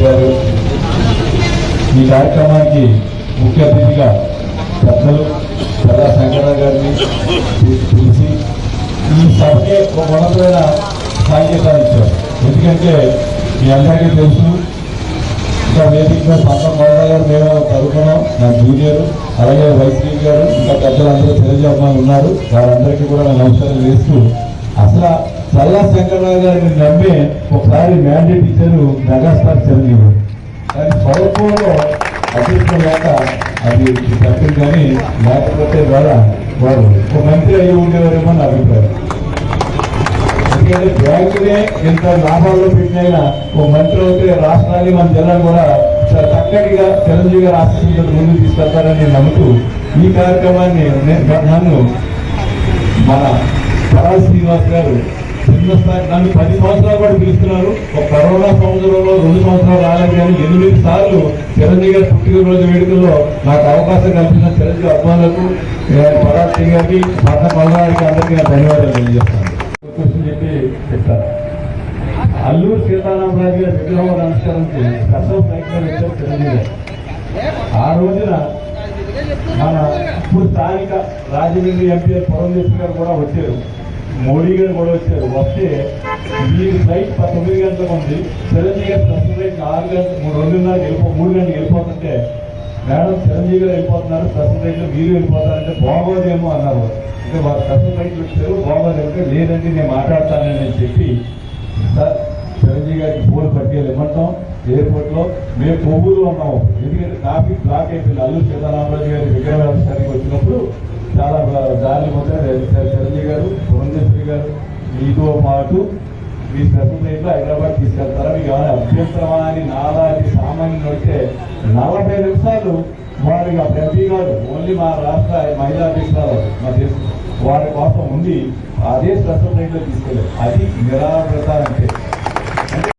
గారు ఈ కార్యక్రమానికి ముఖ్య అతిథిగా పెద్దలు ప్రజా సంఘటన గారిని పిలిచి ఈ సభకి ఒక ఉన్నతమైన సంకేతాలు ఇచ్చారు ఎందుకంటే మీ అందరికీ తెలుసు ఇంకా వేదిక సంత మొదల గారు మేము చదువుకున్నాం నా జూనియర్ అలాగే వైద్యులు గారు ఇంకా పెద్దలందరూ తెలియజేయమని ఉన్నారు. వారందరికీ కూడా నేను నమస్కారం చేస్తూ అసలు చల్ల శంకరరావు గారిని నమ్మి ఒకసారి మ్యాండేట్ ఇచ్చారు నగర కానీ స్వల్పంలో అదృష్టం లేక అది తప్పింది కానీ లేకపోతే ద్వారా వారు ఒక మంత్రి అయ్యి ఉండేవారేమో నా అభిప్రాయం. ఎందుకంటే బ్యాంకులే ఇంత లాభాల్లో పెట్టినైనా ఒక మంత్రి అయితే రాష్ట్రాన్ని మన జిల్లాను కూడా చక్కటిగా చిరంజీవి గారు ఆశిస్తున్నట్టు ముందు తీసుకెళ్తారని నమ్ముతూ ఈ కార్యక్రమాన్ని నేను నన్ను మన పరా శ్రీనివాస్ గారు చిన్న స్థాయి నన్ను పది సంవత్సరాలు కూడా పిలుస్తున్నారు. ఒక కరోనా సంవత్సరంలో రెండు సంవత్సరాలు రాలేదు కానీ ఎనిమిది సార్లు చిరంజీవి గారి పుట్టినరోజు వేడుకల్లో నాకు అవకాశం కల్పించిన చిరంజీవి అభిమానులకు పరాల్ గారికి పట్న మల్లారికి అందరికీ నా ధన్యవాదాలు తెలియజేస్తాను. చెప్పి చెప్తాను. అల్లూరు సీతారామరాజు గారి విగ్రహం నమస్కరించి ప్రసవ ప్రయత్నం వచ్చారు చిరంజీవి గారు. ఆ రోజున మన ఇప్పుడు స్థానిక రాజమండ్రి ఎంపీ పురంధేశ్వరి గారు కూడా వచ్చారు. మోడీ గారు కూడా వచ్చారు. వస్తే ఈ ఫ్లైట్ తొమ్మిది గంటలకు ఉంది. చిరంజీవి గారు ప్రస్తుతం ఫ్లైట్ ఆరు గంటలు మూడు రెండున్నర వెళ్ళిపో మూడు గంటలకు వెళ్ళిపోతుంటే మేడం చిరంజీవి గారు వెళ్ళిపోతున్నారు. ప్రస్తుతం ఫ్లైట్లో మీరు వెళ్ళిపోతారంటే బాగోదేమో అన్నారు. అంటే వారు ప్రస్తుతం ఫ్లైట్ వచ్చారు. బాగోదేమంటే లేదండి నేను మాట్లాడతానని చెప్పి సార్ చిరంజీవి గారికి ఫోన్ పట్టియాలి ఇవ్వటం. ఎయిర్పోర్ట్లో మేము కొవ్వూరులో ఉన్నాము. ఎందుకంటే ట్రాఫిక్ బ్లాక్ అయిపోయింది. అల్లు సీతారామరాజు గారి విజయవాడ వ్యవస్థానికి వచ్చినప్పుడు చాలా దారులు చిరంజీవి గారు పురంధేశ్వరి గారు మీతో పాటు మీ స్పెషల్ ట్రైన్ హైదరాబాద్ తీసుకెళ్తారా? మీకు ఏమైనా అభ్యంతరమా అని నాలాంటి సామాన్యులు వస్తే నలభై నిమిషాలు వారికి ఆ ఎంపీ గారు ఓన్లీ మా రాష్ట్ర మహిళా అధ్యక్షురాలు మా దేశం వారి కోసం ఉండి అదే స్పెషల్ ట్రైన్ తీసుకెళ్ళారు. అది నిరాభ్రత అంటే.